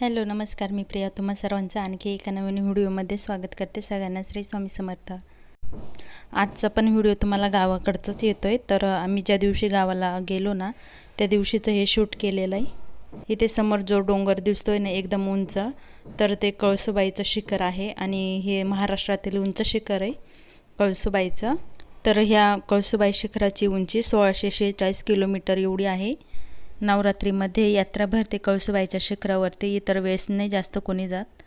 Hello नमस्कार मी प्रिया. तुम्हा सर्वांचं आणखी एका नवीन व्हिडिओमध्ये स्वागत करते सगळ्यांना. श्री स्वामी समर्थ. आजचा पण व्हिडिओ तुम्हाला गावाकडचाच येतो आहे तर आम्ही ज्या दिवशी गावाला गेलो ना त्या दिवशीचं हे शूट केलेलं आहे. इथे समोर जो डोंगर दिसतो आहे ना एकदम उंच तर ते कळसुबाईचं शिखर आहे आणि हे महाराष्ट्रातील उंच शिखर आहे कळसुबाईचं. तर ह्या कळसुबाई शिखराची उंची सोळाशे शेहेचाळीस किलोमीटर एवढी आहे. नवरात्रीमध्ये यात्रा भरते कळसुबाईच्या शिखरावरती इतर वेळेस नाही जास्त कोणी जात.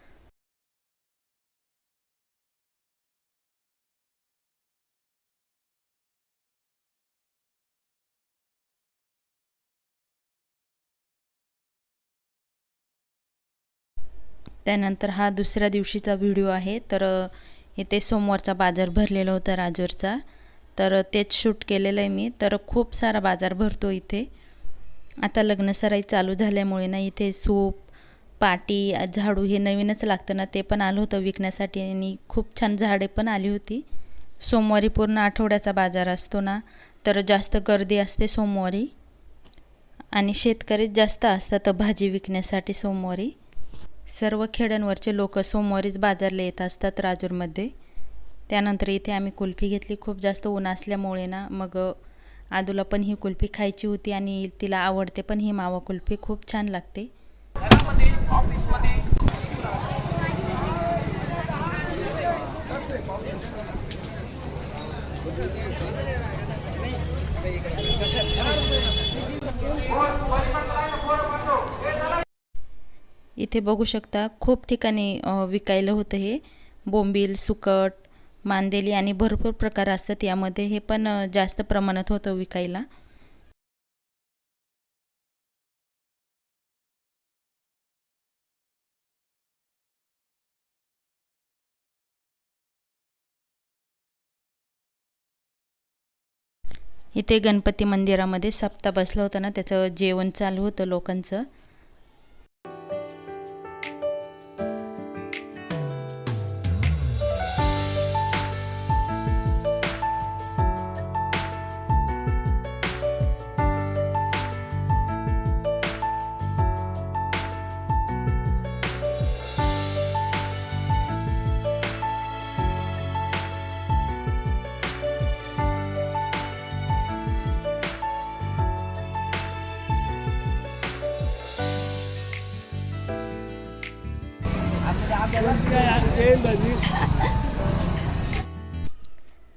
त्यानंतर हा दुसऱ्या दिवशीचा व्हिडिओ आहे. तर इथे सोमवारचा बाजार भरलेला होता राजूरचा तर तेच शूट केलेलं आहे मी. तर खूप सारा बाजार भरतो इथे. आता लग्नसराई चालू झाल्यामुळे ना इथे सूप पाटी झाडू हे नवीनच लागतं ना ते पण आलं होतं विकण्यासाठी आणि खूप छान झाडे पण आली होती. सोमवारी पूर्ण आठवड्याचा बाजार असतो ना तर जास्त गर्दी असते सोमवारी. आणि शेतकरीच जास्त असतात भाजी विकण्यासाठी सोमवारी. सर्व खेड्यांवरचे लोक सोमवारीच बाजारला येत असतात राजूरमध्ये. त्यानंतर इथे आम्ही कुल्फी घेतली खूप जास्त ऊन असल्यामुळे ना मग आदूला पण ही कुल्फी खायची होती आणि तिला आवडते पण ही मावा कुल्फी खूप छान लागते. इथे बघू शकता खूप ठिकाणी विकायला होतं हे. बोंबील सुकट मांदेली आणि भरपूर प्रकार असतात यामध्ये हे पण जास्त प्रमाणात होतं विकायला. इथे गणपती मंदिरामध्ये सप्ताह बसला होता ना त्याचं जेवण चालू होतं लोकांचं.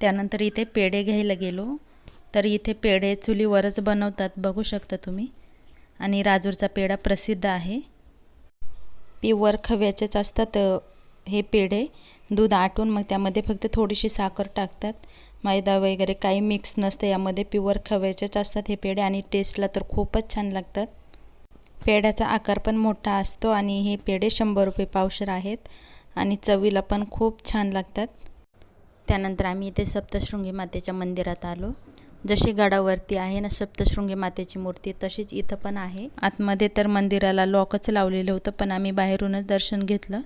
त्यानंतर इथे पेढे घ्यायला गेलो. तर इथे पेढे चुलीवरच बनवतात बघू शकता तुम्ही. आणि राजूरचा पेढा प्रसिद्ध आहे. प्युअर खव्याचेच असतात हे पेढे. दूध आटून मग त्यामध्ये फक्त थोडीशी साखर टाकतात. मैदा वगैरे काही मिक्स नसतं यामध्ये प्युअर खव्याचेच असतात हे पेढे. आणि टेस्टला तर खूपच छान लागतात. पेढ्याचा आकार पण मोठा असतो आणि हे पेढे शंभर रुपये पावशर आहेत आणि चवीला पण खूप छान लागतात. त्यानंतर आम्ही इथे सप्तशृंगी मातेच्या मंदिरात आलो. जशी गडावरती आहे ना सप्तशृंगी मातेची मूर्ती तशीच इथं पण आहे. आतमध्ये तर मंदिराला लॉकच लावलेलं होतं पण आम्ही बाहेरूनच दर्शन घेतलं.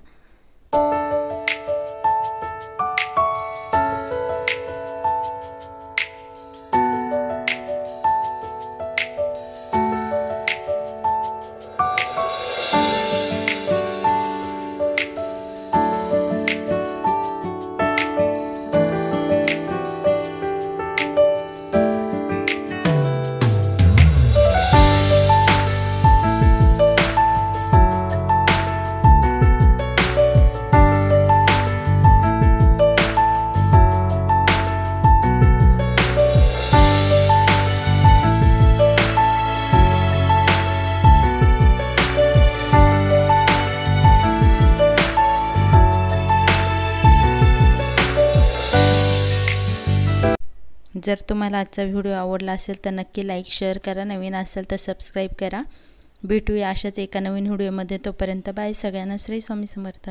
जर तुम्हाला आजचा व्हिडिओ आवडला असेल तर नक्की लाईक शेअर करा. नवीन असेल तर सबस्क्राईब करा. भेटूया अशाच एका नवीन व्हिडिओमध्ये. तोपर्यंत बाय. सगळ्यांना श्री स्वामी समर्थ.